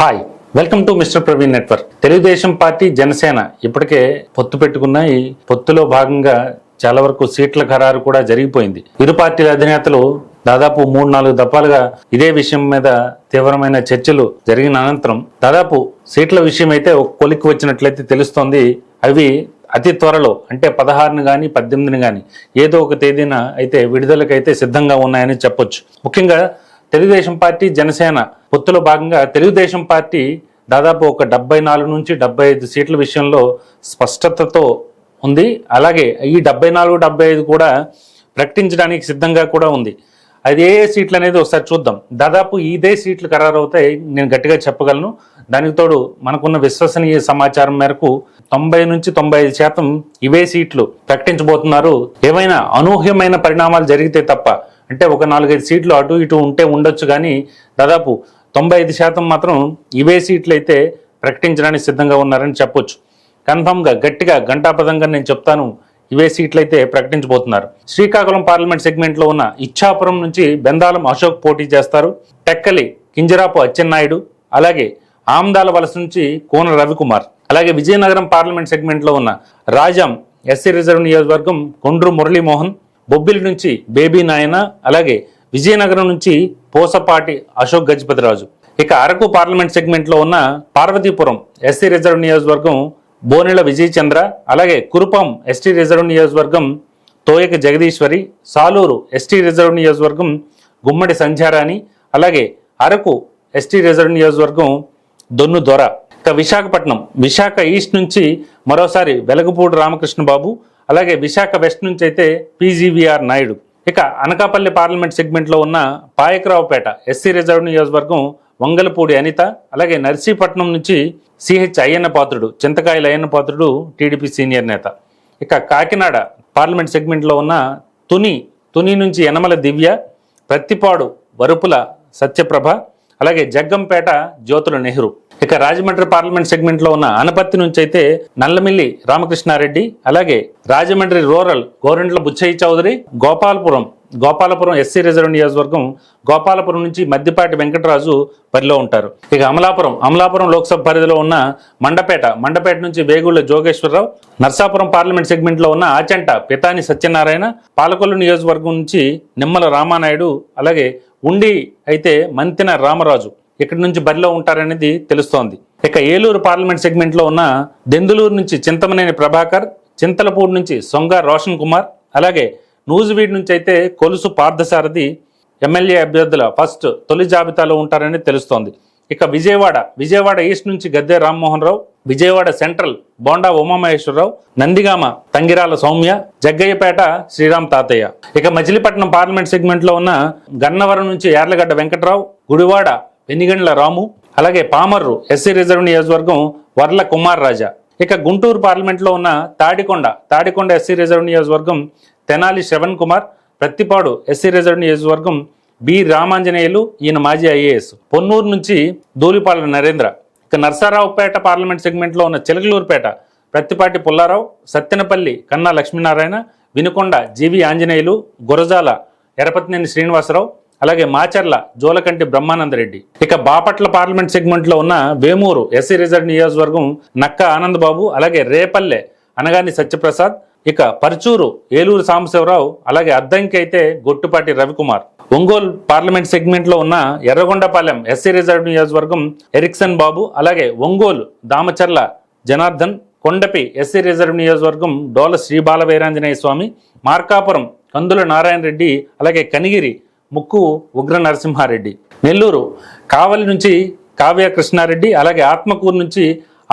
Hi welcome to mister Praveen network Telugu Desam party Janasena ఇప్పటికే పొత్తు పెట్టుకున్న ఈ పొత్తులో భాగంగా చాలా వరకు సీట్ల ఖరారు కూడా జరిగిపోయింది. ఇరు పార్టీల అధినేతలు దాదాపు మూడు నాలుగు దఫాలుగా ఇదే విషయం మీద తీవ్రమైన చర్చలు జరిగిన అనంతరం దాదాపు సీట్ల విషయం అయితే ఒక కొలిక్కి వచ్చినట్లయితే తెలుస్తోంది. అవి అతి త్వరలో అంటే పదహారుని కానీ పద్దెనిమిదిని కానీ ఏదో ఒక తేదీన అయితే విడుదలకైతే సిద్ధంగా ఉన్నాయని చెప్పొచ్చు. ముఖ్యంగా తెలుగుదేశం పార్టీ జనసేన పొత్తులో భాగంగా తెలుగుదేశం పార్టీ దాదాపు ఒక డెబ్బై నాలుగు నుంచి డెబ్బై ఐదు సీట్ల విషయంలో స్పష్టతతో ఉంది. అలాగే ఈ డెబ్బై నాలుగు డెబ్బై ఐదు కూడా ప్రకటించడానికి సిద్ధంగా కూడా ఉంది. అది ఏ ఏ సీట్లు అనేది ఒకసారి చూద్దాం. దాదాపు ఇదే సీట్లు ఖరారు అవుతాయి నేను గట్టిగా చెప్పగలను. దానికి తోడు మనకున్న విశ్వసనీయ సమాచారం మేరకు తొంభై నుంచి తొంభై ఐదు శాతం ఇవే సీట్లు ప్రకటించబోతున్నారు. ఏమైనా అనూహ్యమైన పరిణామాలు జరిగితే తప్ప అంటే ఒక నాలుగైదు సీట్లు అటు ఇటు ఉంటే ఉండొచ్చు కానీ దాదాపు తొంభై ఐదు శాతం మాత్రం ఇవే సీట్లు అయితే ప్రకటించడానికి సిద్ధంగా ఉన్నారని చెప్పొచ్చు. కన్ఫామ్గా గట్టిగా గంటాపదంగా నేను చెప్తాను ఇవే సీట్లు అయితే ప్రకటించబోతున్నారు. శ్రీకాకుళం పార్లమెంట్ సెగ్మెంట్లో ఉన్న ఇచ్చాపురం నుంచి బెందాలం అశోక్ పోటీ చేస్తారు. టెక్కలి కింజరాపు అచ్చెన్నాయుడు అలాగే ఆమ్దాల వలస నుంచి కోన రవికుమార్ అలాగే విజయనగరం పార్లమెంట్ సెగ్మెంట్లో ఉన్న రాజాం ఎస్సీ రిజర్వ్ నియోజకవర్గం కొండ్రు మురళీమోహన్ బొబ్బిలి నుంచి బేబీ నాయన అలాగే విజయనగరం నుంచి పోసపాటి అశోక్ గజపతిరాజు ఇక అరకు పార్లమెంట్ సెగ్మెంట్లో ఉన్న పార్వతీపురం ఎస్సీ రిజర్వ్ నియోజకవర్గం బోనెల విజయ్చంద్ర అలాగే కురుపం ఎస్టీ రిజర్వ్ నియోజకవర్గం తోయక జగదీశ్వరి సాలూరు ఎస్టీ రిజర్వ్ నియోజకవర్గం గుమ్మడి సంధ్యారాణి అలాగే అరకు ఎస్టీ రిజర్వ్ నియోజకవర్గం దొన్ను దొర. ఇక విశాఖపట్నం విశాఖ ఈస్ట్ నుంచి మరోసారి వెలగపూడి రామకృష్ణ బాబు అలాగే విశాఖ వెస్ట్ నుంచి అయితే పీజీవీఆర్ నాయుడు. ఇక అనకాపల్లి పార్లమెంట్ సెగ్మెంట్లో ఉన్న పాయకరావుపేట ఎస్సీ రిజర్వ్ నియోజకవర్గం వంగలపూడి అనిత అలాగే నర్సీపట్నం నుంచి CH Ayyanna Patrudu Chintakayala Ayyanna Patrudu TDP senior నేత. ఇక కాకినాడ పార్లమెంట్ సెగ్మెంట్లో ఉన్న తుని తుని నుంచి యనమల దివ్య ప్రత్తిపాడు వరుపుల సత్యప్రభ అలాగే జగ్గంపేట జ్యోతుల నెహ్రూ. ఇక రాజమండ్రి పార్లమెంట్ సెగ్మెంట్లో ఉన్న అనపత్తి నుంచి అయితే నల్లమిల్లి రామకృష్ణారెడ్డి అలాగే Rajahmundry rural Gorantla Butchaiah Chowdary Gopalapuram Gopalapuram SC reserve నియోజకవర్గం గోపాలపురం నుంచి మద్దిపాటి వెంకటరాజు పరిలో ఉంటారు. ఇక అమలాపురం అమలాపురం లోక్సభ పరిధిలో ఉన్న మండపేట మండపేట నుంచి వేగుళ్ళ జోగేశ్వరరావు నర్సాపురం పార్లమెంట్ సెగ్మెంట్లో ఉన్న ఆచంట పితాని సత్యనారాయణ పాలకొల్లు నియోజకవర్గం నుంచి నిమ్మల రామానాయుడు అలాగే ఉండి అయితే మంతెన రామరాజు ఇక్కడి నుంచి బరిలో ఉంటారనేది తెలుస్తోంది. ఇక ఏలూరు పార్లమెంట్ సెగ్మెంట్లో ఉన్న దెందులూరు నుంచి చింతమనేని ప్రభాకర్ చింతలపూడి నుంచి సొంగ రోషన్ కుమార్ అలాగే నూజివీడ్ నుంచి అయితే కొలుసు పార్థసారథి ఎమ్మెల్యే అభ్యర్థుల ఫస్ట్ తొలి జాబితాలో ఉంటారని తెలుస్తోంది. ఇక విజయవాడ విజయవాడ ఈస్ట్ నుంచి గద్దె రామ్మోహన్ రావు విజయవాడ సెంట్రల్ బోండా ఉమామహేశ్వరరావు నందిగామ తంగిరాల సౌమ్య జగ్గయ్యపేట శ్రీరామ్ తాతయ్య. ఇక మచిలీపట్నం పార్లమెంట్ సెగ్మెంట్లో ఉన్న గన్నవరం నుంచి యార్లగడ్డ వెంకట్రావు గుడివాడ వెనిగండ్ల రాము అలాగే పామర్రు ఎస్సీ రిజర్వ్ నియోజకవర్గం వర్ల కుమార్ రాజా. ఇక గుంటూరు పార్లమెంట్లో ఉన్న తాడికొండ తాడికొండ ఎస్సీ రిజర్వ్ నియోజకవర్గం తెనాలి శ్రవణ్ కుమార్ ప్రత్తిపాడు ఎస్సీ రిజర్వ్ నియోజకవర్గం బి రామాంజనేయులు ఈయన మాజీ ఐఏఎస్. పొన్నూరు నుంచి దూలిపాలెన నరేంద్ర. ఇక నర్సారావుపేట పార్లమెంట్ సెగ్మెంట్లో ఉన్న చిలకలూరుపేట ప్రత్తిపాటి పుల్లారావు సత్తెనపల్లి కన్నా లక్ష్మీనారాయణ వినుకొండ జీవి ఆంజనేయులు గురజాల ఎరపతినేని శ్రీనివాసరావు అలాగే మాచర్ల జోలకంటి బ్రహ్మానందరెడ్డి. ఇక బాపట్ల పార్లమెంట్ సెగ్మెంట్లో ఉన్న వేమూరు ఎస్సీ రిజర్వ్ నియోజకవర్గం నక్క ఆనందబాబు అలాగే రేపల్లె అనగాని సత్యప్రసాద్ ఇక పర్చూరు ఏలూరు సాంబశివరావు అలాగే అద్దంకి అయితే గొట్టుపాటి రవికుమార్. ఒంగోలు పార్లమెంట్ సెగ్మెంట్లో ఉన్న ఎర్రగొండపాలెం ఎస్సీ రిజర్వ్ నియోజకవర్గం ఎరిక్సన్ బాబు అలాగే ఒంగోలు దామచర్ల జనార్దన్ కొండపి ఎస్సీ రిజర్వ్ నియోజకవర్గం డోల శ్రీ బాలవీరాంజనేయ స్వామి మార్కాపురం కందుల నారాయణ రెడ్డి అలాగే కనిగిరి ముక్కు ఉగ్ర నరసింహారెడ్డి. నెల్లూరు కావలి నుంచి కావ్య కృష్ణారెడ్డి అలాగే ఆత్మకూరు నుంచి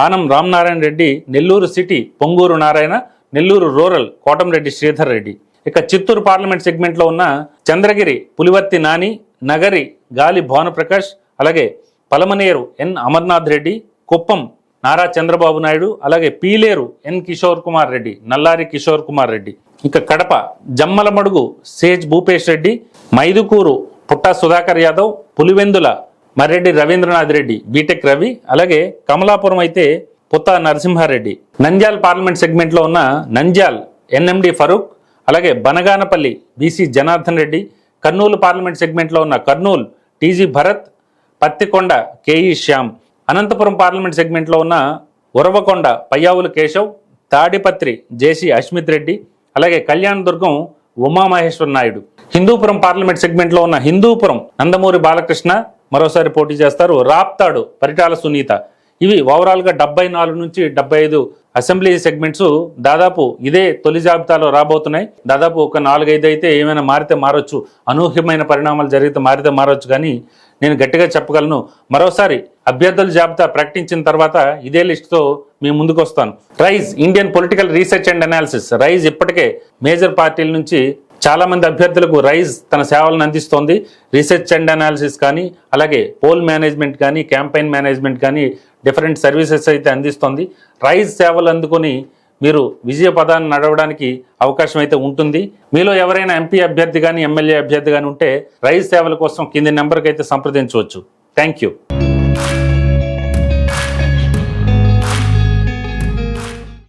ఆనం రామనారాయణ రెడ్డి నెల్లూరు సిటీ పొంగూరు నారాయణ నెల్లూరు రూరల్ కోటంరెడ్డి శ్రీధర్ రెడ్డి. ఇక చిత్తూరు పార్లమెంట్ సెగ్మెంట్లో ఉన్న చంద్రగిరి పులివర్తి నాని నగరి గాలి భానుప్రకాష్ అలాగే పలమనేరు ఎన్ అమర్నాథ్ రెడ్డి కుప్పం నారా చంద్రబాబు నాయుడు అలాగే పీలేరు ఎన్ కిషోర్ కుమార్ రెడ్డి నల్లారి కిషోర్ కుమార్ రెడ్డి. ఇక కడప జమ్మలమడుగు సేజ్ భూపేష్ రెడ్డి మైదుకూరు పుట్టా సుధాకర్ యాదవ్ పులివెందుల మర్రెడ్డి రవీంద్రనాథ్ రెడ్డి బీటెక్ రవి అలాగే కమలాపురం అయితే పుత్త నరసింహారెడ్డి. నంద్యాల్ పార్లమెంట్ సెగ్మెంట్లో ఉన్న నంద్యాల్ ఎన్ఎండి ఫరూక్ అలాగే బనగానపల్లి బీసీ జనార్దన్ రెడ్డి కర్నూలు పార్లమెంట్ సెగ్మెంట్లో ఉన్న Kurnool TG Bharath Pattikonda KE Shyam. Anantapur parliament సెగ్మెంట్లో ఉన్న ఉరవకొండ పయ్యావులు కేశవ్ తాడిపత్రి జేసీ అశ్మిత్ రెడ్డి అలాగే కళ్యాణ దుర్గం ఉమామహేశ్వర నాయుడు. హిందూపురం పార్లమెంట్ సెగ్మెంట్లో ఉన్న హిందూపురం నందమూరి బాలకృష్ణ మరోసారి పోటీ చేస్తారు రాప్తాడు పరిటాల సునీత. ఇవి ఓవరాల్గా డెబ్బై నాలుగు నుంచి డెబ్బై ఐదు అసెంబ్లీ సెగ్మెంట్స్ దాదాపు ఇదే తొలి జాబితాలో రాబోతున్నాయి. దాదాపు ఒక నాలుగైదు అయితే ఏమైనా మారితే మారొచ్చు. అనూహ్యమైన పరిణామాలు జరిగితే మారితే మారొచ్చు కానీ నేను గట్టిగా చెప్పగలను. మరోసారి అభ్యర్థుల జాబితా ప్రకటించిన తర్వాత ఇదే లిస్టుతో మీ ముందుకు వస్తాను Rise Indian political research and analysis. Rise ఇప్పటికే మేజర్ పార్టీల నుంచి చాలామంది అభ్యర్థులకు రైజ్ తన సేవలను అందిస్తోంది. రీసెర్చ్ అండ్ అనాలిసిస్ కానీ అలాగే పోల్ మేనేజ్మెంట్ కానీ క్యాంపెయిన్ మేనేజ్మెంట్ కానీ డిఫరెంట్ సర్వీసెస్ అయితే అందిస్తోంది. రైజ్ సేవలు అందుకొని మీరు విజయ పదాన్ని నడవడానికి అవకాశం అయితే ఉంటుంది. మీలో ఎవరైనా ఎంపీ అభ్యర్థి కానీ ఎమ్మెల్యే అభ్యర్థి కానీ ఉంటే రైజ్ సేవల కోసం కింది నెంబర్కి అయితే సంప్రదించవచ్చు. Thank you.